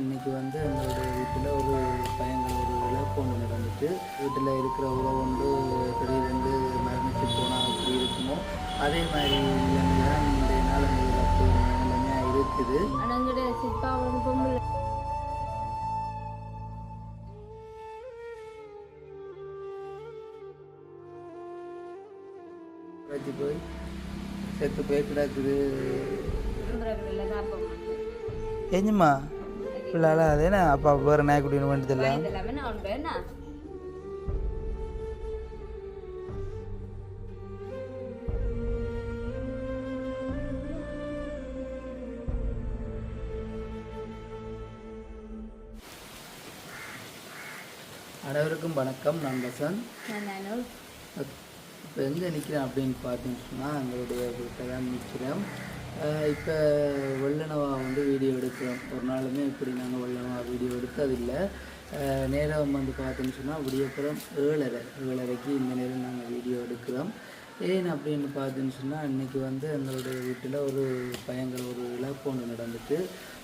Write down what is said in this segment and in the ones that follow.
இன்னைக்கு வந்து எங்களுடைய வீட்டில் ஒரு பயங்கர ஒரு இழப்பு ஒன்று நடந்துட்டு வீட்டில் இருக்கிற உறவு ஒன்று திடீரென்று மரணிச்சு போனால் அப்படி இருக்குமோ அதே மாதிரி நிலைமை தான் இன்றைய நாள் அந்த இழப்பு நிலைமையாக இருக்குது. போய் செத்து போய் கிடக்குது. ஏஞ்சுமா பிள்ளால அதேனா அப்பா வேறு வேண்டியதில்லை நான் உண்டு என்ன அனைவருக்கும் வணக்கம் நான் வசந்த் இப்போ எங்கே நிற்கிறேன் அப்படின்னு பார்த்தீங்கன்னு சொன்னால் எங்களுடைய வீட்டில் தான் நிற்கிறோம் இப்போ வெள்ளனவா வந்து வீடியோ எடுக்கிறோம். ஒரு நாளுமே இப்படி நாங்கள் வெள்ளனவா வீடியோ எடுத்ததில்லை. இல்லை நேரம் வந்து பார்த்தோன்னு சொன்னால் விடியப்புறம் ஏழரை ஏழரைக்கு இந்த நேரம் நாங்கள் வீடியோ எடுக்கிறோம். ஏன் அப்படின்னு பார்த்தீங்கன்னு சொன்னால் இன்றைக்கி வந்து எங்களுடைய வீட்டில் ஒரு பயங்கர ஒரு இழப்பு ஒன்று நடந்துட்டு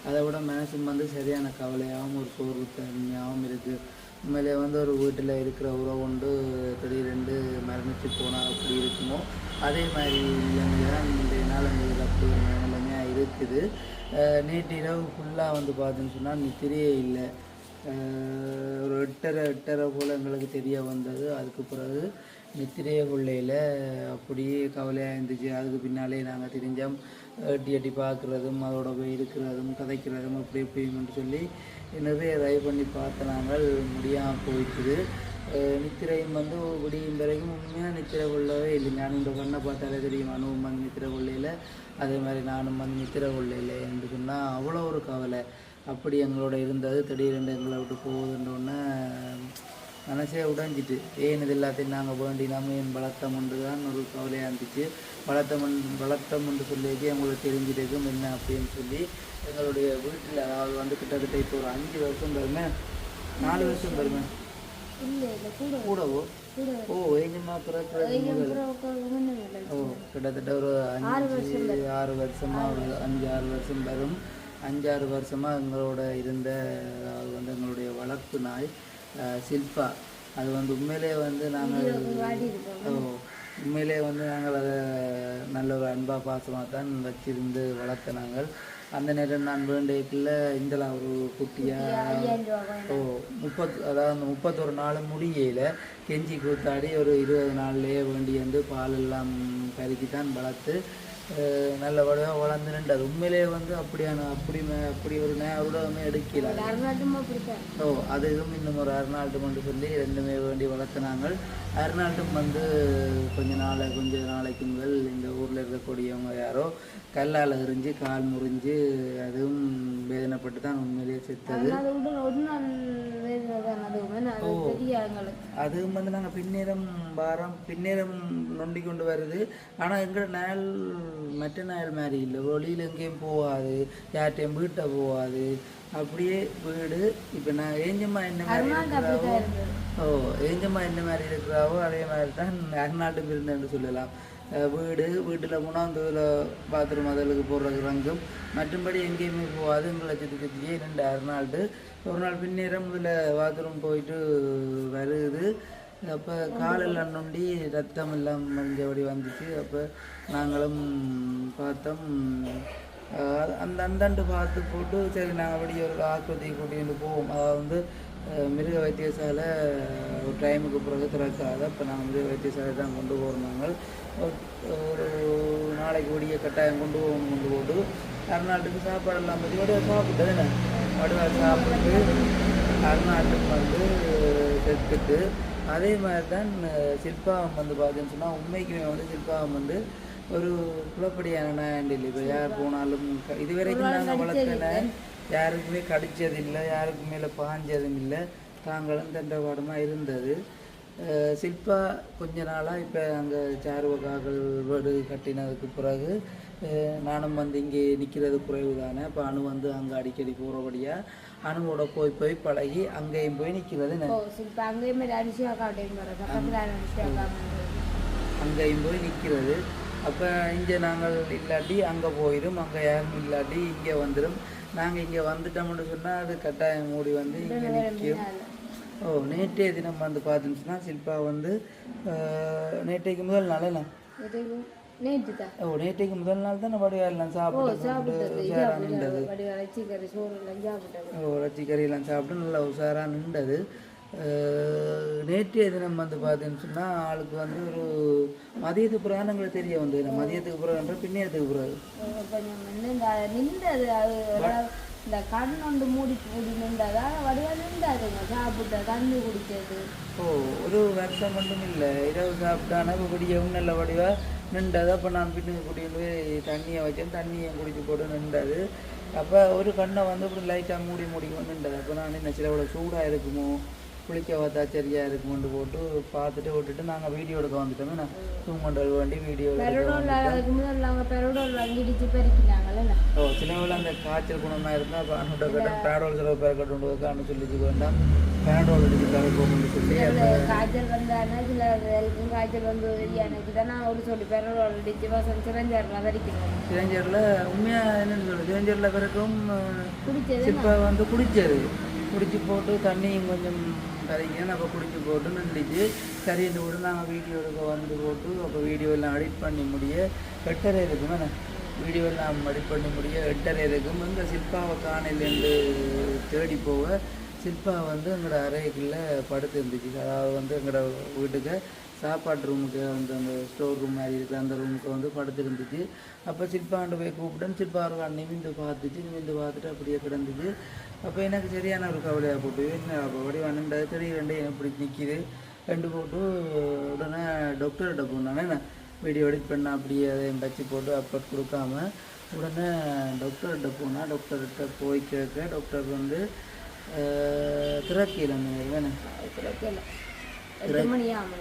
அதை விட மனசும் வந்து சரியான கவலையாகவும் ஒரு சோர்வு தன்மையாகவும் இருக்குது உண்மையிலே வந்து ஒரு வீட்டில் இருக்கிற உறவு ஒன்று திடீரென்று மரணிச்சு போனால் அப்படி இருக்குமோ? அதே மாதிரி தான் இன்றைய நாள் அப்படி ஒரு நிலைமையாக இருக்குது. நேற்று இரவு ஃபுல்லாக வந்து பார்த்தீங்கன்னு சொன்னால் நித்திரையே இல்லை. ஒரு எட்டரை எட்டரை போல் எங்களுக்கு தெரிய வந்தது. அதுக்கு பிறகு நித்திரைய கொள்ளையில் அப்படியே கவலையாக இருந்துச்சு. அதுக்கு பின்னாலே நாங்கள் தெரிஞ்சோம் எட்டி எட்டி பார்க்குறதும் அதோட போய் இருக்கிறதும் கதைக்கிறதும் அப்படி இப்படின்னு சொல்லி நிறைய ட்ரை பண்ணி பார்த்த நாங்கள் முடியாமல் போயிடுச்சுது நித்திரையும் வந்து விடியும் வரைக்கும் உண்மையாக நித்திரை கொள்ளவே இல்லை. நானும் இந்த கண்ணை பார்த்தாலே தெரியும் அனுவும் வந்து நித்திரை கொள்ளையில். அதே மாதிரி நானும் வந்து நித்திரை கொள்ளையில் என்று சொன்னால் அவ்வளோ ஒரு கவலை. அப்படி எங்களோட இருந்தது. திடீரென்று எங்களை விட்டு போகுதுன்றோன்னே மனசே உடைஞ்சிட்டு ஏன் இது எல்லாத்தையும் நாங்கள் வேண்டினாம என் பலத்தம் ஒன்று தான் ஒரு கவலையாக இருந்துச்சு பலத்தம் பலத்தம் ஒன்று சொல்லிக்கு எங்களுக்கு தெரிஞ்சிருக்கும் என்ன? அப்படின்னு சொல்லி எங்களுடைய வீட்டில் அதாவது வந்து கிட்டத்தட்ட இப்போ ஒரு அஞ்சு வருஷம் பெருமை நாலு வருஷம் பெருமை கூடவோ? கூட ஓ ஏஞ்சம்மா பிறக்கிறது ஓ கிட்டத்தட்ட ஒரு அஞ்சு ஆறு வருஷமா ஒரு அஞ்சு ஆறு வருஷம் வரும் அஞ்சாறு வருஷமா எங்களோட இருந்த அதாவது வந்து எங்களுடைய வளர்ப்பு நாய் சில்பா. அது வந்து உண்மையிலே வந்து நாங்கள் உண்மையிலே வந்து நாங்கள் அதை நல்ல ஒரு அன்பா பாசமாக தான் வச்சிருந்து வளர்த்த நாங்கள். அந்த நேரம் நான் வேண்டியக்குள்ள இந்தலாம் ஒரு குட்டியா ஓ முப்பத் அதாவது முப்பத்தொரு நாள் முடியல கெஞ்சி கூத்தாடி ஒரு இருபது நாள்லயே வேண்டி வந்து பால் எல்லாம் கருக்கி தான் வளர்த்து நல்லபடியாக வளர்ந்து நின்றது உண்மையிலேயே வந்து அப்படியான அப்படி அப்படி ஒரு நேரமே எடுக்கல. ஓ அதுவும் இன்னும் ஒரு அருணாட்டம் என்று சொல்லி ரெண்டுமே வேண்டி வளர்த்தினாங்க. அருணாட்டம் வந்து கொஞ்ச நாளை கொஞ்ச நாளைக்கு முதல் இந்த ஊரில் இருக்கக்கூடியவங்க யாரோ கல்லால் எறிஞ்சு கால் முறிஞ்சு அதுவும் வேதனைப்பட்டு தான் உண்மையிலேயே செத்தது அது உடல் ஒரு நாள் வேதனை தான் அதுவுமே நான் அது வந்து நாங்கள் பின்னேரம் வாரம் பின்னேரம் நொண்டி கொண்டு வருது. ஆனால் எங்களோட நாள் மற்ற நாள் மாதிரி இல்லை. வெளியில் எங்கேயும் போகாது. யார்கிட்டையும் வீட்டை போகாது. அப்படியே வீடு. இப்போ நான் ஏஞ்சம்மா என்ன மாதிரி இருக்கிறாவோ ஓ ஏஞ்சம்மா என்ன மாதிரி இருக்கிறாவோ அதே மாதிரி தான் அருநாட்டும் இருந்தேன்னு சொல்லலாம். வீடு வீட்டில் முனாந்தூரில் பாத்ரூம் அதலுக்கு போடுறது ரங்கும். மற்றும்படி எங்கேயுமே போகாது. எங்களை சுற்றி சுற்றியே ரெண்டு அருநாள்ட்டு ஒரு நாள் பின்னேரம் இதில் பாத்ரூம் போயிட்டு வருது. அப்போ காலெல்லாம் நொண்டி ரத்தம் எல்லாம் மஞ்சபடி வந்துச்சு. அப்போ நாங்களும் பார்த்தோம். அந்த அந்தாண்டு பார்த்து போட்டு சரி நாங்கள் அப்படி ஒரு ஆஸ்பத்திரி கூட்டிகிட்டு போவோம். அதாவது வந்து மிருக வைத்தியசாலை ஒரு டைமுக்கு பிறகு திறக்காது. அப்போ நாங்கள் மிருக வைத்தியசாலை தான் கொண்டு போகிறோம் நாங்கள். ஒரு- ஒரு நாளைக்கு விடிய கட்டாயம் கொண்டு போவோம் கொண்டு போட்டு அருநாட்டுக்கு சாப்பாடு எல்லாம் பற்றி கூட சாப்பிட்டது வடிவா சாப்பிட்டு அருநாட்டுக்கு வந்து செத்துட்டு அதே மாதிரி தான் அஹ் சில்பாவம் வந்து பார்த்தீங்கன்னு சொன்னால் உண்மைக்குமே வந்து சில்பாவம் வந்து ஒரு குளப்படியான நாயண்டில். இப்போ யார் போனாலும் க- இதுவரைக்கும் நாங்கள் வளர்த்தன யாருக்குமே கடிச்சதில்லை யாருக்கு மேலே பாஞ்சதும் இல்லை தாங்களும் தண்டவாடமாக இருந்தது. சில்பா கொஞ்ச நாளாக இப்போ அங்கே சாருவகாக்கள் வீடு கட்டினதுக்கு பிறகு நானும் வந்து இங்கே நிற்கிறது குறைவு தானே இப்போ அணு வந்து அங்கே அடிக்கடி போகிறபடியாக அணுவோட போய் போய் பழகி அங்கேயும் போய் நிற்கிறது அங்கேயுமே போய் நிற்கிறது அப்போ இங்கே நாங்கள் இல்லாட்டி அங்கே போயிடும் அங்கே யாரும் இல்லாட்டி இங்கே வந்துடும் நாங்கள் இங்கே வந்துட்டோம்னு சொன்னால் அது கட்டாயம் மூடி வந்து இங்கே நிற்கும். ஓ நேற்றைய தினம் வந்து பார்த்தோம்னு சொன்னால் சில்பா வந்து நேற்றைக்கு முதல் நாள் என்ன நேற்று தான் ஓ நேற்றைக்கு முதல் நாள் தான் வடிவாயெல்லாம் சாப்பிட்டு எல்லாம் ஓ கறியெல்லாம் சாப்பிட்டு நல்லா உஷாராக நின்றது. நேற்றைய தினம் வந்து பார்த்தீங்கன்னு சொன்னால் ஆளுக்கு வந்து ஒரு மதியத்துக்கு பிறகு எங்களுக்கு தெரிய வந்து மதியத்துக்கு பிறகுன்ற பின்னேறதுக்கு பிறகு. இந்த கண் ஒன்று மூடி மூடி நின்றதா? வடிவாக நின்றாதுங்க சாப்பிட்ட தண்ணி குடிச்சது. ஓ ஒரு வருஷம் மட்டும் இல்லை. இரவு சாப்பிட்டானா இப்போ குடிக்கவும் நல்ல வடிவா. நின்றது. அப்போ நான் பின்னுக்கு கூட்டிகிட்டு தண்ணியை வச்சேன் தண்ணியை குடிச்சு போட்டு நின்றது. அப்போ ஒரு கண்ணை வந்து இப்படி லைட்டாக மூடி மூடிக்கொண்டு நின்றது. அப்போ நான் என்ன சில இவ்வளோ சூடாக இருக்குமோ? குளிக்க பார்த்தா சரியாக இருக்குமோன்னு போட்டு பார்த்துட்டு விட்டுட்டு நாங்கள் வீடியோ எடுக்க வந்துட்டோமே நான் தூங்கண்டல் வேண்டி வீடியோ ஓ சில வேளை அந்த காய்ச்சல் குணமாக இருந்தால் அப்போ அனுட்ட கட்டம் பேரோல் பேர் கட்டு வைக்கான்னு சொல்லிச்சு வேண்டாம். பேரோல் எடுத்து தரப்போம்னு சொல்லி சில காய்ச்சல் வந்தானா சில காய்ச்சல் வந்து எனக்கு தான் நான் ஒரு சொல்லி பெரோடோல் இடிச்சு வசம் சிரஞ்சாரில் வரைக்கணும் சிரஞ்சரில் உண்மையாக என்னன்னு சொல்லுது சிரஞ்சரில் பிறக்கும் குடிச்சது சிப்பா வந்து குடிச்சது. குடிச்சு போட்டு தண்ணியும் கொஞ்சம் கரைக்கணும் அப்போ குடிச்சு போட்டு நின்றுச்சு சரியில்லை விட நாங்கள் வீடியோ எடுக்க வந்து போட்டு அப்போ வீடியோ எல்லாம் எடிட் பண்ணி முடிய எட்டரை இருக்கும் என்ன? வீடியோ எல்லாம் எடிட் பண்ணி முடிய எட்டரை இருக்கும். இந்த சில்பாவை காணையிலேருந்து தேடி போக சில்பா வந்து எங்களோட அறைக்குள்ளே படுத்து இருந்துச்சு. அதாவது வந்து எங்களோட வீட்டுக்கு சாப்பாட்டு ரூமுக்கு வந்து அந்த ஸ்டோர் ரூம் மாதிரி இருக்குது அந்த ரூமுக்கு வந்து படுத்து இருந்துச்சு. அப்போ சில்பாண்டு போய் கூப்பிட்டேன். சில்பா ஒரு நிமிந்து பார்த்துச்சு. நிமிந்து பார்த்துட்டு அப்படியே கிடந்துச்சு அப்போ எனக்கு சரியான ஒரு கவலையாக போட்டு என்ன அப்போ வடி வந்தது தெரியல எப்படி நிற்கிது ரெண்டு போட்டு உடனே டாக்டர்கிட்ட போனானே நான் வீடியோ எடிட் பண்ண அப்படியே அதை வச்சு போட்டு அப்லோட் கொடுக்காம உடனே டாக்டர்கிட்ட போனால் டாக்டர்கிட்ட போய் கேட்க டாக்டர் வந்து திறக்கையில் வேணும்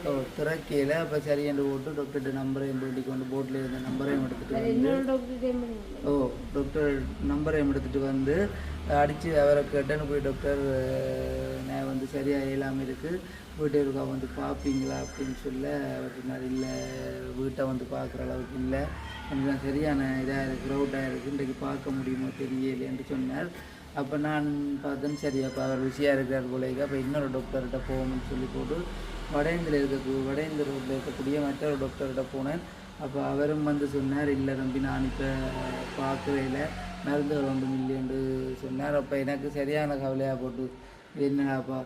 ஓ திறக்கையில் அப்போ சரியாண்டு போட்டு டாக்டர்கிட்ட நம்பரையும் போட்டி கொண்டு போட்டில் இருந்த நம்பரையும் எடுத்துகிட்டு வந்து ஓ டாக்டர் நம்பரையும் எடுத்துகிட்டு வந்து அடித்து அவரை கேட்டேன்னு போய் டாக்டர் நான் வந்து சரியாக இயலாமல் இருக்குது வீட்டை இருக்கா வந்து பார்ப்பீங்களா அப்படின்னு சொல்ல அவர் சொன்னார் இல்லை வீட்டை வந்து பார்க்குற அளவுக்கு இல்லை. எனக்கு சரியான இதாக இருக்குது க்ரௌட்டாக இருக்குது இன்றைக்கு பார்க்க முடியுமோ தெரியலேன்ட்டு சொன்னார். அப்போ நான் பார்த்தேன் சரி அப்போ அவர் ருசியாக இருக்கிறார் போலேக்கு அப்போ இன்னொரு டாக்டர்கிட்ட போகணும்னு சொல்லி போட்டு வடேந்தில் இருக்க வடேந்திர ரோட்டில் இருக்கக்கூடிய மற்றொரு டாக்டர்கிட்ட போனேன். அப்போ அவரும் வந்து சொன்னார் இல்லை தம்பி நான் இப்போ பார்க்கவே இல்லை. மருந்துகள் ஒன்றும் இல்லைன்னு சொன்னார். அப்போ எனக்கு சரியான கவலையாக போட்டு என்னப்பா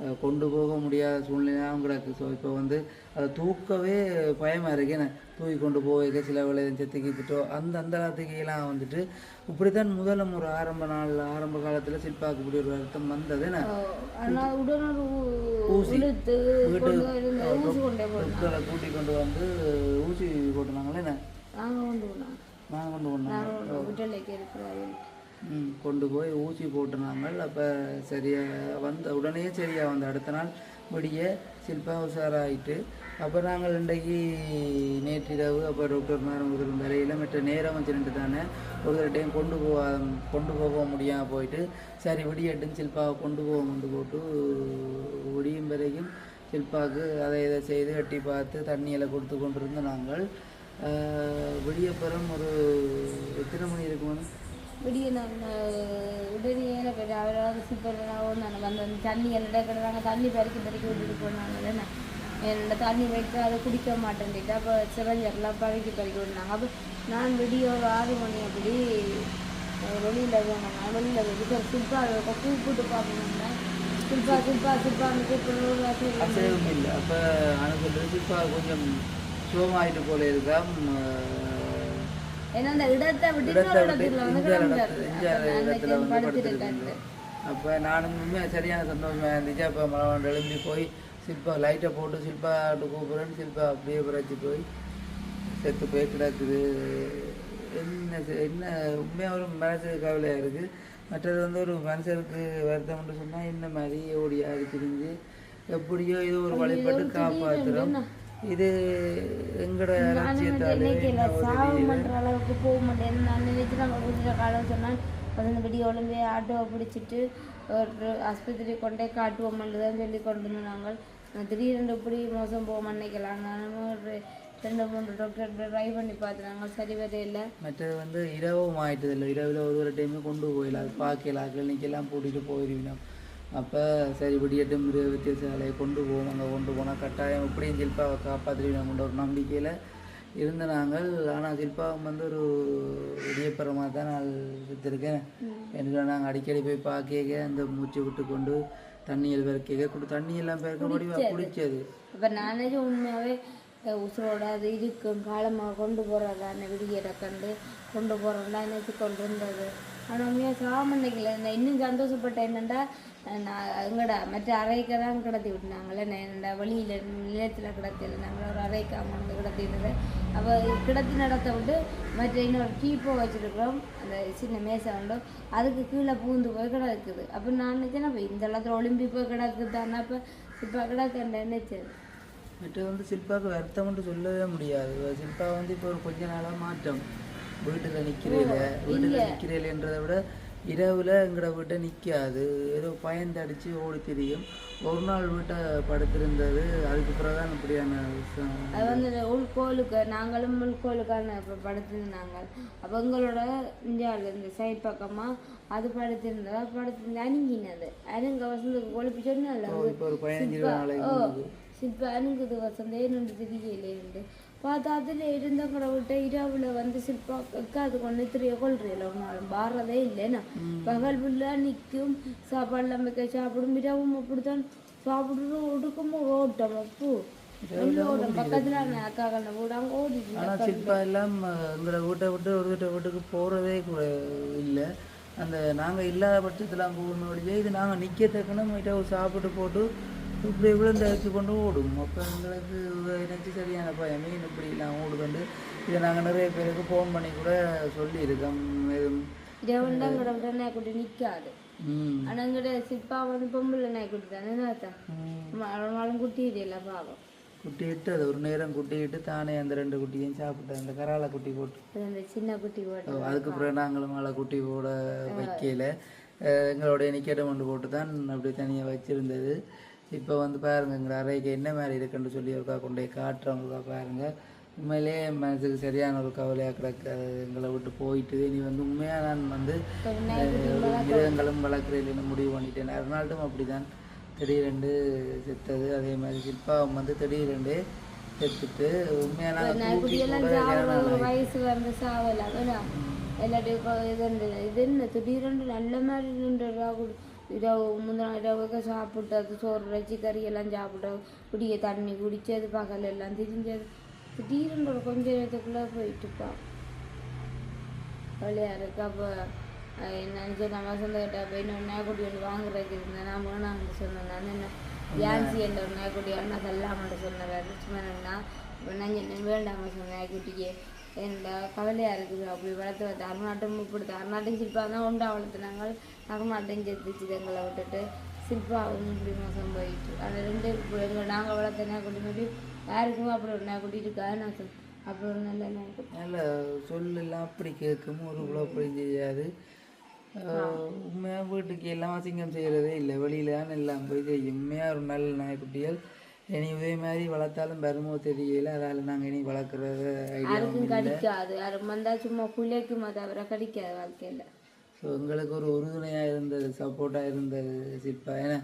அஹ் கொண்டு போக முடியாத சூழ்நிலையாகவும் கிடக்கு. ஸோ இப்போ வந்து அதை தூக்கவே பயமாக இருக்கு. என்ன தூக்கி கொண்டு போக சில வேலை செத்து கீத்துட்டோ அந்த அந்த காலத்துக்கெல்லாம் வந்துட்டு இப்படித்தான் முதல்ல ஒரு ஆரம்ப நாள் ஆரம்ப காலத்தில் சில்பாக்கு இப்படி ஒரு வருத்தம் வந்தது. என்ன ஊசி. இழுத்து வீட்டு கொண்டு வந்து ஊசி கொண்டே போனோம் டாக்டரை கூட்டி கொண்டு வந்து ஊசி போட்டுனாங்களே என்ன? நாங்கள் கொண்டு போனோம் நான் கொண்டு போனேன் நாங்கள் இருக்கிறார்கள் கொண்டு போய் ஊசி போட்டுனாங்க அப்போ சரியாக வந்த உடனே சரியாக வந்த. அடுத்த நாள் விடிய சில்பா உஷாராயிட்டு அப்போ நாங்கள் இன்றைக்கு நேற்றிரவு அப்போ டாக்டர் நேரம் ஒரு வரையில் மற்ற நேரம் வச்சுட்டு தானே ஒரு டைம் கொண்டு போக கொண்டு போக முடியாமல் போயிட்டு சரி விடியட்டும் சில்பாவை கொண்டு போக கொண்டு போட்டு விடியும் வரைக்கும் சில்பாவுக்கு அதை இதை செய்து கட்டி பார்த்து தண்ணியில் கொடுத்து கொண்டு நாங்கள். விடியப்புறம் ஒரு எத்தனை மணி இருக்குமான்னு விடிய நான் உடனே எனக்கு அவராவது சூப்பர் நான் வந்து அந்த தண்ணி என்னடா கிடந்தாங்க. தண்ணி பறிக்க பறிக்க விட்டுட்டு போனாங்க. என்ன? என்னோட தண்ணி வைக்க அதை குடிக்க மாட்டேன்ட்டு அப்போ சிறஞ்சர்லாம் பறிக்க பறிக்க விட்டாங்க. அப்போ நான் விடிய ஒரு ஆறு மணி அப்படி வெளியில் போனேன் வெளியில் வெளியில் சில்பா கூப்பிட்டு பார்க்கணும்னா. சில்பா சில்பா சில்பான்னு கூப்பிடுறது அசைவம் இல்லை. அப்போ எனக்கு இப்போ கொஞ்சம் சுகமாயிட்டு போல இருக்கா ஏன்னா அந்த இடத்தை விட்டு இடத்துல வந்து படுத்துருக்காங்க அப்போ நானும் சரியான சந்தோஷமாக இருந்துச்சு அப்போ மழை எழும்பி போய் சில்பா லைட்டை போட்டு சில்பாட்டு கூப்பிட்றேன்னு சில்பா அப்படியே பிறச்சி போய் செத்து போய் கிடக்குது. என்ன என்ன உண்மையாக ஒரு மனசுக்கு கவலையாக இருக்குது மற்றது வந்து ஒரு மனுஷருக்கு வருத்தம்னு சொன்னால் இந்த மாதிரி ஓடி அடிச்சிருந்து எப்படியோ இது ஒரு வழிபட்டு காப்பாற்றுறோம் இது எங்களோட அளவுக்கு போக மாட்டேன். நான் நினைச்சு நம்ம கொஞ்ச காலம் சொன்னால் பதினஞ்சு படி ஆட்டோவை பிடிச்சிட்டு ஒரு ஆஸ்பத்திரி கொண்டே காட்டுவோம்னு தான் சொல்லி கொண்டு வந்து நாங்கள் திடீரென்று இப்படி மோசம் போக நினைக்கலாம் நான் ஒரு ரெண்டு மூணு டாக்டர் ட்ரை பண்ணி பார்த்துனாங்க சரி வரையில மற்றது வந்து இரவும் ஆயிட்டது இல்லை இரவில் ஒரு ஒரு டைமே கொண்டு போயிடலாம் அது பார்க்கல கிளினிக்கெல்லாம் கூட்டிகிட்டு போயிருவினோம். அப்போ சரி விடியட்டும் இரு வித்தியாசாலையை கொண்டு போவோம். அங்கே கொண்டு போனால் கட்டாயம் இப்படியும் சில்பாவை காப்பாற்றிடுவோம்ன்ற ஒரு நம்பிக்கையில் இருந்த நாங்கள். ஆனால் சில்பாவும் வந்து ஒரு விடியப்புறமாக தான் நான் வச்சுருக்கேன் எனக்கு நாங்கள் அடிக்கடி போய் பார்க்க அந்த மூச்சு விட்டு கொண்டு தண்ணியில் பெருக்க கொடு தண்ணியெல்லாம் பெருக்க முடிவா குடிச்சது. இப்போ நானே உண்மையாகவே உசுரோட அது இருக்கும் காலமாக கொண்டு போகிறதான விடியலை கண்டு கொண்டு போகிறோம்டா நினச்சி கொண்டு இருந்தது ஆனால் உண்மையாக சாமண்டைக்கில் நான் இன்னும் சந்தோஷப்பட்டேன் என்னென்னா நான் எங்கடா மற்ற அறைக்கு தான் கிடத்தி விட்டுனாங்களே நான் என்னடா வெளியில் நிலத்தில் கிடத்தில நாங்கள் ஒரு அறைக்கு அவங்க வந்து கிடத்திட்டு அவள் கிடத்தி நடத்த விட்டு மற்ற இன்னொரு கீப்போ வச்சுருக்கிறோம். அந்த சின்ன மேசை உண்டு. அதுக்கு கீழே பூந்து போய் கிடக்குது. அப்போ நான் நினச்சேன் அப்போ இந்த இடத்துல ஒளிம்பி போய் கிடக்குதானா அப்போ இப்போ கிடக்கேன் நினைச்சது மற்ற வந்து சில்பாவுக்கு வருத்தம்னு சொல்லவே முடியாது. சில்பா வந்து இப்போ ஒரு கொஞ்ச நாளாக மாற்றம். வீட்டில் நிற்கிறேல வீட்டில் நிற்கிறேன்றதை விட இரவில் எங்களோட வீட்டை நிற்காது ஏதோ பயந்து அடித்து ஓடி திரியும். ஒரு நாள் வீட்டை படுத்திருந்தது. அதுக்கு பிறகு தான் இப்படியான விஷயம். அது வந்து உள்கோலுக்கு நாங்களும் உள்கோலுக்கான இப்போ படுத்திருந்தாங்க. அப்போ எங்களோட இந்தியாவில் இந்த சைட் பக்கமாக அது படுத்திருந்தா படுத்திருந்தா அணுங்கினது அணுங்க வசந்துக்கு கொழுப்பி சொன்னால இப்போ ஒரு பதினஞ்சு. சிப்ப அணுகுது வசந்தே ரெண்டு திரிகையில இருந்து பார்த்தா அதில் இருந்த கடவுள்கிட்ட இரவுல வந்து சிற்பா அது கொண்டு திரிய கொள்றீல ஒரு நாள் பாடுறதே இல்லைன்னா. பகல் ஃபுல்லாக நிற்கும் சாப்பாடுலாம் வைக்க சாப்பிடும். இரவும் அப்படித்தான். சாப்பிடுறது ஒடுக்கும் ஓட்டம். அப்போ ஆனால் சில்பா எல்லாம் எங்களோட வீட்டை விட்டு ஒரு வீட்டை வீட்டுக்கு போகிறதே கூட இல்லை. அந்த நாங்கள் இல்லாத பட்சத்தில் அங்கே ஊர்னோடியே இது நாங்கள் நிற்கத்தக்கணும் வீட்டை சாப்பிட்டு போட்டு இப்படி விழுந்து அழைச்சி கொண்டு ஓடும். அப்போ எங்களுக்கு எனக்கு சரியான பயம். மீன் இப்படி எல்லாம் ஓடுதுண்டு. இதை நாங்கள் நிறைய பேருக்கு ஃபோன் பண்ணி கூட சொல்லியிருக்கோம். கடவுள்கிட்ட நாய்க்குட்டி நிற்காது ஆனால் எங்கிட்ட சிப்பா வந்து பொம்பளை நாய்க்குட்டி தானே நாத்தான் குட்டி இல்லைல்ல பாவம். குட்டி இட்டு அது ஒரு நேரம் குட்டி இட்டு தானே அந்த ரெண்டு குட்டியும் சாப்பிட்டு அந்த கராலை குட்டி போட்டு. அது அந்த சின்ன குட்டி போட்டு. அதுக்கு நாங்களும் மழை குட்டி போட வைக்கல. எங்களுடைய நிக்கெட்டை கொண்டு போட்டு தான் அப்படி தனியாக வச்சிருந்தது. இப்போ வந்து பாருங்க எங்கள் அறைக்கு என்ன மாதிரி இருக்குன்னு சொல்லி ஒருக்கா கொண்டு போய் காட்டுறவங்களுக்கா பாருங்க. உண்மையிலேயே மனசுக்கு சரியான ஒரு கவலையாக கிடக்கு. எங்களை விட்டு போயிட்டு இனி வந்து உண்மையாக நான் வந்து மிருகங்களும் வளர்க்குறதுன்னு முடிவு பண்ணிட்டேன். அருணால்டும் அப்படி தான் திடீரெண்டு செத்தது. அதே மாதிரி சிற்பாவும் வந்து திடீரெண்டு செத்துட்டு ஒரு வயசு வந்து சாவல அதான் எல்லாத்தையும் கொ- இது என்ன திடீரென்று நல்ல மாதிரி நின்றுடா இரவு முந்தின இரவுக்கு சாப்பிட்டது சோறு வச்சு கறி எல்லாம் சாப்பிட்டு குடிய தண்ணி குடிச்சது பகல் எல்லாம் திரிஞ்சது. திடீர்னு ஒரு கொஞ்ச நேரத்துக்குள்ளே போயிட்டுப்பா. வழியாக இருக்கு அப்போ என்னன்னு சொன்ன வசந்த கிட்ட போய் இன்னொரு நாய்க்குட்டி ஒன்று வாங்குறதுக்கு இருந்தேன். நான் வேணாம்னு சொன்னேன். நான் என்ன யான்சி என்ற ஒரு நாய்க்குட்டி அண்ணா சொல்லாமட்டு சொன்னவர் சும்மா நான் சொன்னேன் வேண்டாம என்னடா கவலையாக இருக்குது அப்படி வளர்த்து வளர்த்து அருநாட்டம் இப்படி அருநாட்டம் சிற்பா தான் உண்டா வளர்த்துனாங்க அருநாட்டம் சேர்த்துச்சு எங்களை விட்டுட்டு சிற்பாவும் இப்படி மோசம் போயிட்டு ஆனால் ரெண்டு எங்கள் நாங்கள் வளர்த்த நாய்க்குட்டி மாதிரி யாருக்குமே அப்படி ஒரு நாய்க்குட்டி இருக்கா நான் சொன்னேன் அப்படி ஒரு நல்ல நாய்க்குட்டி நல்ல சொல்லெல்லாம் அப்படி கேட்கும் ஒரு இவ்வளோ அப்படி செய்யாது உண்மையாக வீட்டுக்கு எல்லாம் அசிங்கம் செய்கிறதே இல்லை வெளியில தான் எல்லாம் போய் செய்யும் உண்மையாக ஒரு நல்ல நாய்க்குட்டிகள் இனி இதே மாதிரி வளர்த்தாலும் வருமோ தெரியல. அதால் நாங்கள் இனி வளர்க்குறது ஐடியா யாருக்கும் கடிக்காது. யாரும் வந்தா சும்மா குலைக்குமா தவிர கடிக்காது வாழ்க்கையில. ஸோ எங்களுக்கு ஒரு உறுதுணையாக இருந்தது சப்போர்ட்டாக இருந்தது சிற்பா. ஏன்னா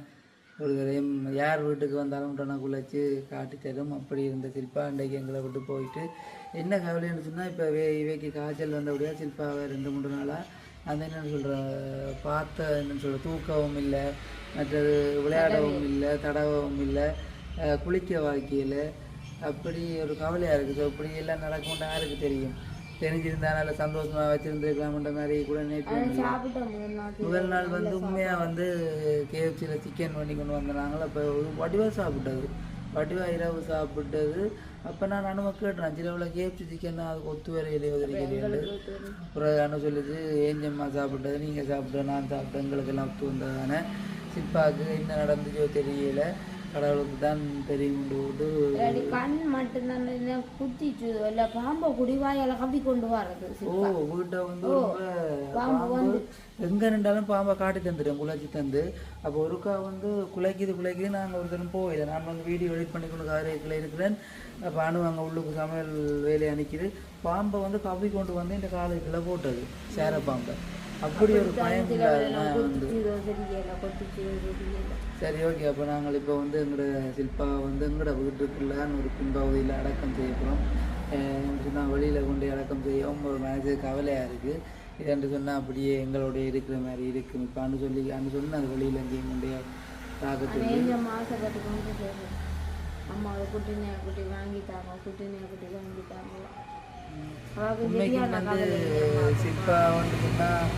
ஒரு தடையும் யார் வீட்டுக்கு வந்தாலும் உடனே குழைச்சி காட்டி தரும். அப்படி இருந்த சிற்பா அன்றைக்கு எங்களை விட்டு போயிட்டு. என்ன கவலைன்னு சொன்னால் இப்போ வே இவைக்கு காய்ச்சல் வந்தபடியாக சிற்பாவை ரெண்டு மூணு நாளாக அந்த என்ன சொல்கிற பார்த்த என்னன்னு சொல்கிற தூக்கவும் இல்லை. மற்றது விளையாடவும் இல்லை தடவவும் இல்லை. குளிக்க வாக்கியில் அப்படி ஒரு கவலையாக இருக்குது. ஸோ இப்படி எல்லாம் நடக்கும்னு யாருக்கு தெரியும்? தெரிஞ்சிருந்தா நல்ல சந்தோஷமாக வச்சுருந்துருக்கலாம்ன்ற மாதிரி கூட சாப்பிட்டோம் முதல் நாள். வந்து உண்மையாக வந்து கேஎஃப்சியில் சிக்கன் பண்ணி கொண்டு வந்தாங்களா அப்போ வடிவா சாப்பிட்டது. வடிவா இரவு சாப்பிட்டது. அப்போ நான் அனும கேட்டேன். அஞ்சிரவில் கேஎஃப்சி சிக்கன் அதுக்கு ஒத்து வரையிலே உதவிக்கிறேன் அப்புறம் அனு சொல்லுது ஏஞ்சம்மா சாப்பிட்டது நீங்கள் சாப்பிட்டது நான் சாப்பிட்டேன் எங்களுக்கெல்லாம் ஒத்து வந்ததானே? சிப்பாவுக்கு என்ன நடந்துச்சோ தெரியல. கடவுளுக்கு தான் தெரியும் கண் மட்டும்தான் குத்திச்சு இல்லை பாம்பை குடி வாயால கப்பி கொண்டு வர்றது ஓ வீட்டை வந்து பாம்பு பாம்பு எங்க நின்றாலும் பாம்பை காட்டி தந்துடும் குலைச்சி தந்து. அப்போ ஒருக்கா வந்து குலைக்குது குலைக்குது. நாங்கள் ஒரு தினம் போயில நான் வந்து வீடியோ எடிட் பண்ணி கொண்டு காரைக்குள்ள இருக்கிறேன். அப்போ அணு அங்கே உள்ளுக்கு சமையல் வேலையை அனுக்கிது பாம்பை வந்து கவி கொண்டு வந்து இந்த காலுக்குள்ள போட்டது சேர பாம்பை. அப்படி ஒரு சரி ஓகே. அப்போ நாங்கள் இப்போ வந்து எங்களோட சில்பா வந்து எங்களோட வீட்டுக்குள்ளான்னு ஒரு பின்பகுதியில் அடக்கம் செய்ய போகிறோம் சொன்னால் வெளியில் கொண்டு அடக்கம் செய்யவும் ஒரு மனசு கவலையாக இருக்குது இதென்று சொன்னால் அப்படியே எங்களுடைய இருக்கிற மாதிரி இருக்கும் இப்போ அனு சொல்லி அனு சொன்னால் அது வெளியில் எங்கேயும் கொண்டு தாக்க சொல்லி எங்க மாசப்பட்டு கொண்டு போயிடும் அம்மாவை குட்டினியா குட்டி வாங்கிட்டாங்க குட்டினியா குட்டி வாங்கிட்டாங்க அவளுக்கு உண்மைக்கு சரியான வந்து சில்பா வந்து சொன்னால்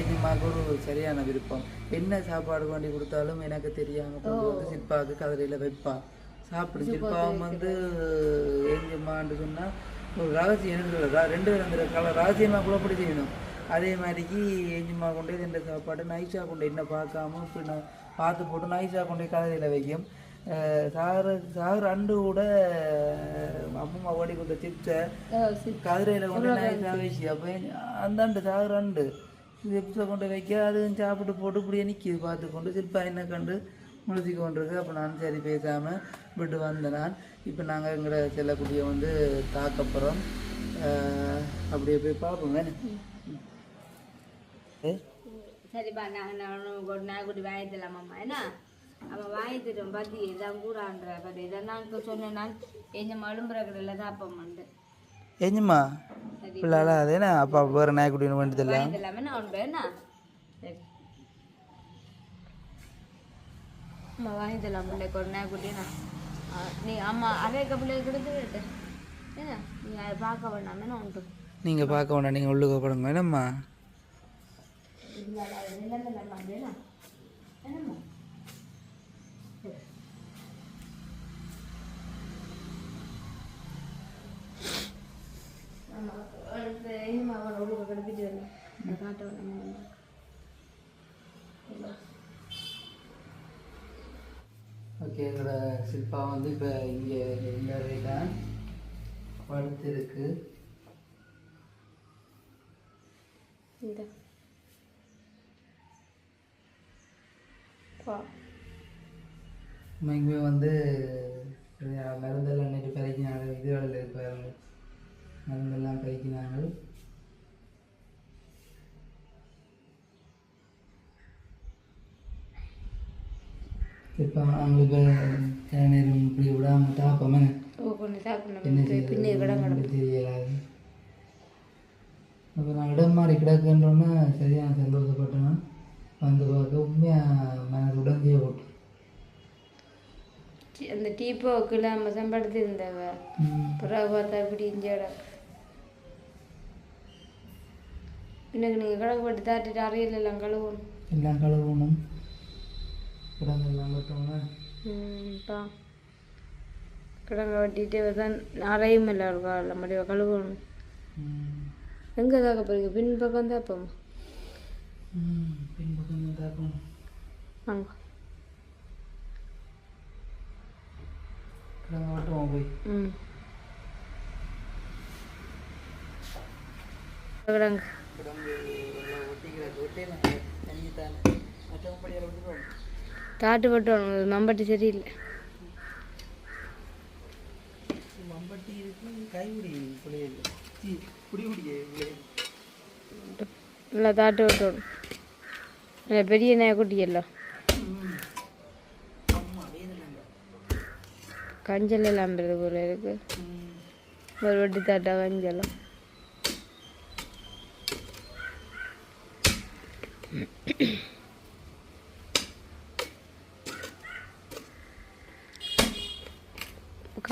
எங்கம்மாவுக்கு ஒரு சரியான விருப்பம். என்ன சாப்பாடு கொண்டு கொடுத்தாலும் எனக்கு தெரியாமல் கொண்டு வந்து சில்பாவுக்கு கதிரையில் வைப்பா. சாப்பிடும் சில்பாவும் வந்து எங்கம்மான்னு சொன்னால் ஒரு ரகசியம் ரெண்டு பேரும் அந்த கல ரகசியமாக குழப்படி செய்யணும். அதே மாதிரிக்கு எஞ்சிம்மா கொண்டு இந்த சாப்பாடு நைஸாக கொண்டு என்ன பார்க்காம இப்படி நான் பார்த்து போட்டு நைஸாக கொண்டு போய் கதிரையில் வைக்கும். சாறு சாறு அண்டு கூட அம்மா ஓடி கொண்ட சிப்ஸை கதிரையில் கொண்டு வச்சு அப்போ அந்தாண்டு சாகுற அண்டு சிப்ஸை கொண்டு வைக்க அதுவும் சாப்பிட்டு போட்டு இப்படியே நிற்கிது பார்த்து கொண்டு சில்பா என்ன கண்டு முழுத்தி கொண்டிருக்கு. அப்போ நான் சரி பேசாமல் விட்டு வந்தேன் நான். இப்போ நாங்கள் எங்களோட செல்லக்குட்டியை வந்து தாக்க போகிறோம் அப்படியே போய் பார்ப்போங்க சரிப்பா நான் நான் ஒரு அம்மா என்ன? அவன் வாங்கித்தரும் பத்தி இதான் கூடான்ற பட் இதை நான் சொன்னேன் நான் எங்க மழும்புற கடையில் தான் அப்பம் வந்து ஏஞ்சுமா சரி பிள்ளால அதேனா அப்பா வேறு நாய்க்குட்டின்னு வேண்டியதில்ல வாங்கித்தலாமே நான் உண்டு என்ன சரி அம்மா வாங்கித்தலாம் பிள்ளைக்கு ஒரு நாய்க்குட்டி நான் ஆ, நீ அம்மா அரைக்க பிள்ளைக்கு கொடுத்துட்டு என்ன நீ அதை பார்க்க வேண்டாமே நான் உண்டு நீங்கள் பார்க்க வேண்டாம் நீங்கள் உள்ளுக்க படுங்க என்னம்மா என்னம்மா ஓகே எங்களோட சில்பா வந்து இப்போ இங்கே இந்த தான் படுத்திருக்கு இந்த. உண்மைக்குமே வந்து மருந்தெல்லாம் நேற்று இது வேலையில் இருப்பாங்க மருந்தெல்லாம் பறிக்கினாங்க இப்போ அவங்களுக்கு நேரம் இப்படி விடாமல் தாப்பமே? என்ன விடம் தெரியலாது. அப்போ நான் இடம் மாறி கிடக்குன்றோன்னா சரியான சந்தோஷப்பட்டேன்னா வந்து பார்க்க உண்மையாக மனது உடஞ்சே போட்டு அந்த டீ போக்கில் நம்ம சம்பளத்து இருந்தவ. பிறகு பார்த்தா இப்படி இஞ்சட இன்னைக்கு நீங்கள் கணக்கு போட்டு தாட்டிட்டு அறையில் எல்லாம் கழுவணும். எல்லாம் கழுவணும். கிடங்கெல்லாம் கட்டணும் ம்ப்பா கிடங்க வெட்டிட்டு தான் அறையும் இல்லை இருக்கா இல்லை முடிவை கழுவணும். எங்கே தாக்க போறீங்க? பின்பக்கம் இப்போ பின்பக்கம் வாங்க. கிடங்க கட்டுவோம் போய். ம். கிடங்க. கிடங்கு ஒட்டி கிடக்கு ஒட்டிடலாம் தண்ணி தானே. மற்றபடியால் விட்டுருவோம் தாட்டு போட்டு மம்பட்டி சரியில்லை. மம்பட்டி இருக்கு கைப்பிடி பிள்ளைகள் நல்லா தாட்டு விட்டணும் இல்லை பெரிய அம்மா வேதனை கஞ்சல் எல்லாம் போல இருக்கு. ஒரு வட்டி தாட்டா கஞ்சலாம் காணிக்கா தாக்கி இருந்தாங்களேண்ணா ஆமே பின்ன வாமா கிடக்கு அப்படி செய்ய மற்றது யார்ட்டையும்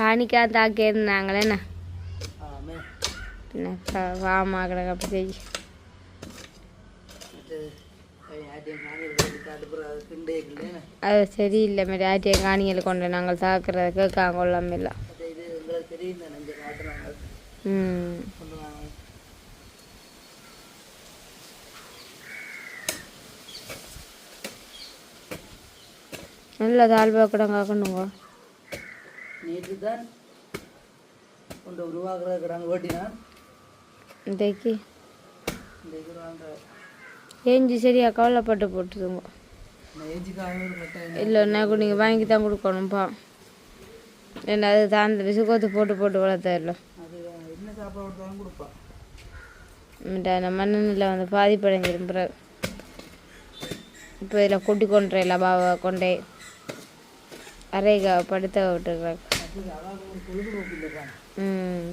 காணி விளையாட்டு காட்டுப்புற கிண்டே இல்லைன்னு அது சரியில்லை மாதிரி ஆட்டிய காணிகளை கொண்டு நாங்கள் தாக்குறது கேட்காங்க கொள்ளாம இல்லை. மற்ற இது உங்களுக்கு தெரியும் தானே இங்கே காட்டுறாங்க. ம். நல்லா தாழ்வா கிடங்க கண்ணுங்க நேற்று தான் கொண்டு உருவாக்குற கிடங்கு ஓட்டினான் இன்றைக்கு? ஏஞ்சி சரியா கவலைப்பட்டு போட்டுதுங்க. நான் ஏஜிக்காக ஒரு கட்டாயம் இல்லை நான் நீங்கள் வாங்கி தான் கொடுக்கணும்ப்பா என்ன அது தான் அந்த விசுகோத்து போட்டு போட்டு வளர்த்த இல்லை அது என்ன மண்ணெண்ணில் வந்து பாதிப்படைஞ்சிரும் பிறகு இப்போ இதில் கொட்டி கொண்டுற இல்லை பாவா கொண்டே. அரைக படுத்த விட்டுருக்குறாங்க அது அதாவது ஒரு பொழுதுபோக்கு இல்லைப்பா ம்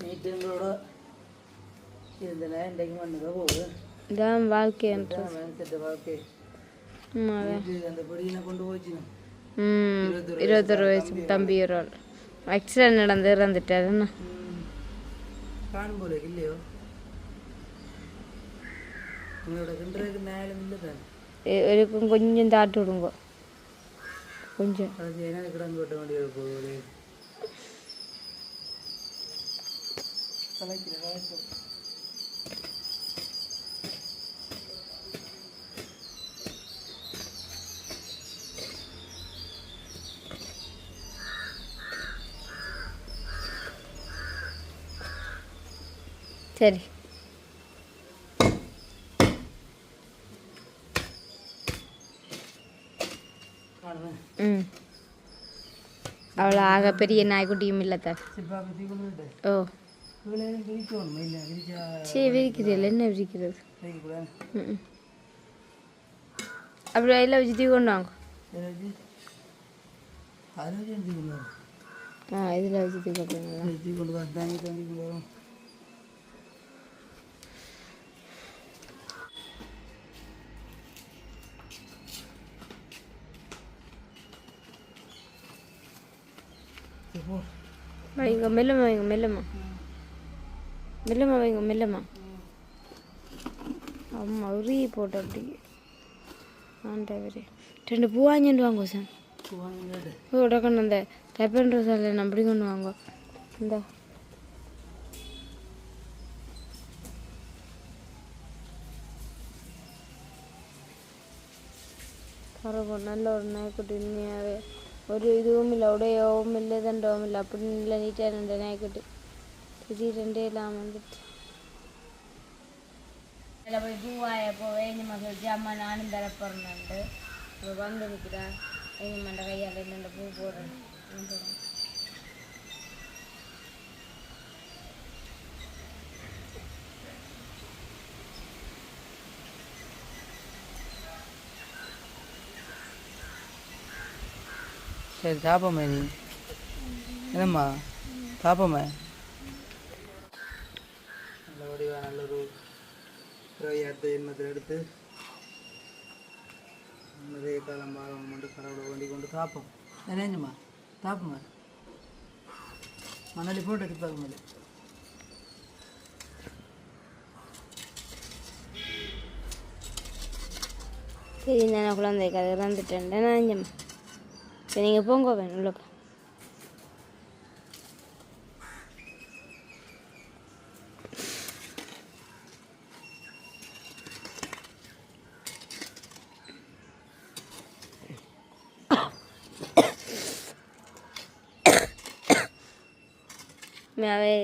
நேற்று எங்களோட இருந்தன இன்றைக்கு மண்ணுதான் போகுது இதான் வாழ்க்கைன்ற இதான் மைண்ட் வாழ்க்கை ஆமாம் நேற்று அந்த பொடியினை கொண்டு போச்சுன்னு ம் இருபத்தொரு வயசு தம்பி ஒரு ஆள் ஆக்சிடென்ட் நடந்து இறந்துட்டாருண்ணா காணும் போல இல்லையோ உங்களோட கிண்டருக்கு நேரம் இல்லை தான் இருக்கும் கொஞ்சம் தாட்டு விடுங்க கொஞ்சம் அது என்ன கிடங்கு வெட்ட வேண்டிய போகுது கலைக்கிற கலைக்கும் சரி காணுவேன் ம் அவ்வளோ ஆக பெரிய நாய்க்குட்டியும் இல்லை தான் ஓ இவ்வளோ விரிக்கணும் இல்லை சரி என்ன விரிக்கிறது ம் அப்படி எல்லாம் வச்சு கொண்டு வாங்க ஆ இதில் வச்சு கொண்டு வைங்க மெல்லமா வைங்க மெல்லமா. மெல்லமா வைங்க மெல்லமா. அம்மா உரி போட்டு அப்படி. ஆண்டவரே ரெண்டு பூ வாங்கிட்டு வாங்க சார் உடக்கணும் அந்த டைப்பன் ரோஸால் அப்படி கொண்டு வாங்க. இந்த. பரவாயில்ல நல்ல ஒரு நாய்க்குட்டி உண்மையாகவே ஒரு இதுவும் இல்லை உடையவும் இல்லை தண்டவும் இல்லை அப்படின்னு இல்லை நீட்டாக ரெண்டு വന്നിട്ട് திடீரெண்டே இல்லாமல் வந்துட்டு இதில் போய் பூவாய போ வேணுமா சொல்லி அம்மா நானும் தர போகிறேன்ட்டு இப்போ வந்து நிற்கிறா வேணுமாண்ட கையால் என்னென்ன பூ போடுறேன் போடுறேன் சரி சாப்பம்மா நீ. என்னம்மா? சாப்பம்மா நல்ல வடிவா நல்ல ஒரு பிறவியாத்த எண்ணத்தில் எடுத்து நிறைய காலம் பாலம் மட்டும் கடவுளை வேண்டி கொண்டு சாப்போம் நினைஞ்சுமா சாப்புமா மணலி போட்டு எடுத்து மேலே சரி நான் குழந்தைக்கு அது இறந்துட்டேன் நான் சரி நீங்கள் போங்க வேணும் உள்ளக்க அவே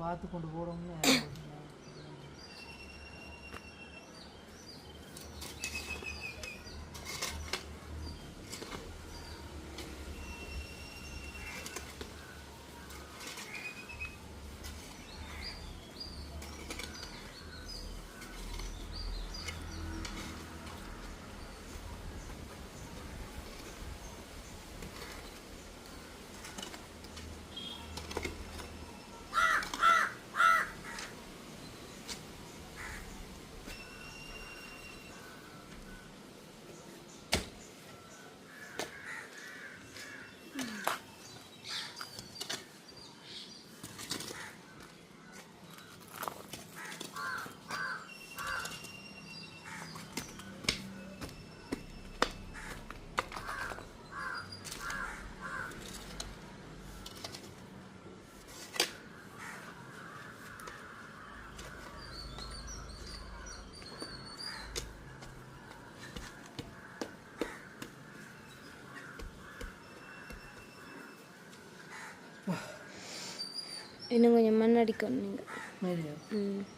பார்த்து கொண்டு போடணும்னு இன்னும் கொஞ்சம் மண் அடிக்கணும்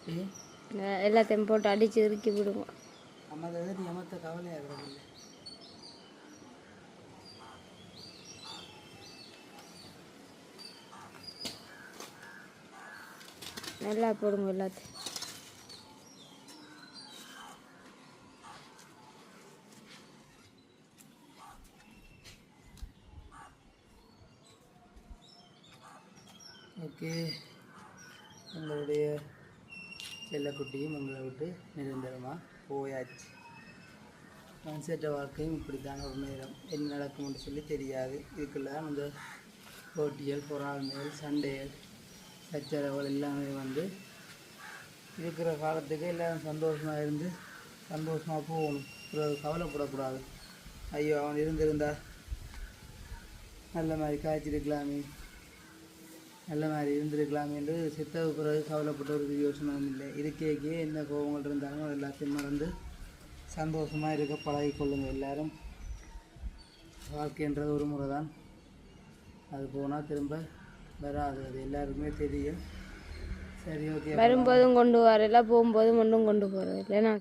நீங்கள் எல்லாத்தையும் போட்டு அடித்து இறுக்கி இருக்கிறதில்ல நல்லா போடுங்க எல்லாத்தையும் ஓகே உங்களுடைய செல்லக்குட்டியும் உங்களை விட்டு நிரந்தரமாக போயாச்சு. மனுஷற்ற வாழ்க்கையும் இப்படித்தான ஒரு நேரம். என்ன நடக்கும்னு சொல்லி தெரியாது. இதுக்கெல்லாம் இந்த போட்டிகள் பொறாமைகள் சண்டைகள் சச்சரவுகள் எல்லாமே வந்து இருக்கிற காலத்துக்கு எல்லோரும் சந்தோஷமாக இருந்து சந்தோஷமாக போகணும். பிறகு கவலைப்படக்கூடாது. ஐயோ அவன் இருந்திருந்தா நல்ல மாதிரி காய்ச்சிருக்கலாமே. நல்ல மாதிரி இருந்திருக்கலாம் என்று செத்த பிறகு கவலைப்பட்ட ஒரு யோசனையும் இல்லை. இருக்கேக்கே என்ன கோபங்கள் இருந்தாலும் அது எல்லாத்தையும் மறந்து சந்தோஷமாக இருக்க பழகிக்கொள்ளுங்க எல்லாரும். வாழ்க்கைன்றது ஒரு முறை தான் அது போனால் திரும்ப வராது. அது எல்லாருக்குமே தெரியும். சரி ஓகே வரும்போதும் கொண்டு வரல போகும்போதும் ஒன்றும் கொண்டு போகிறது இல்லைன்னா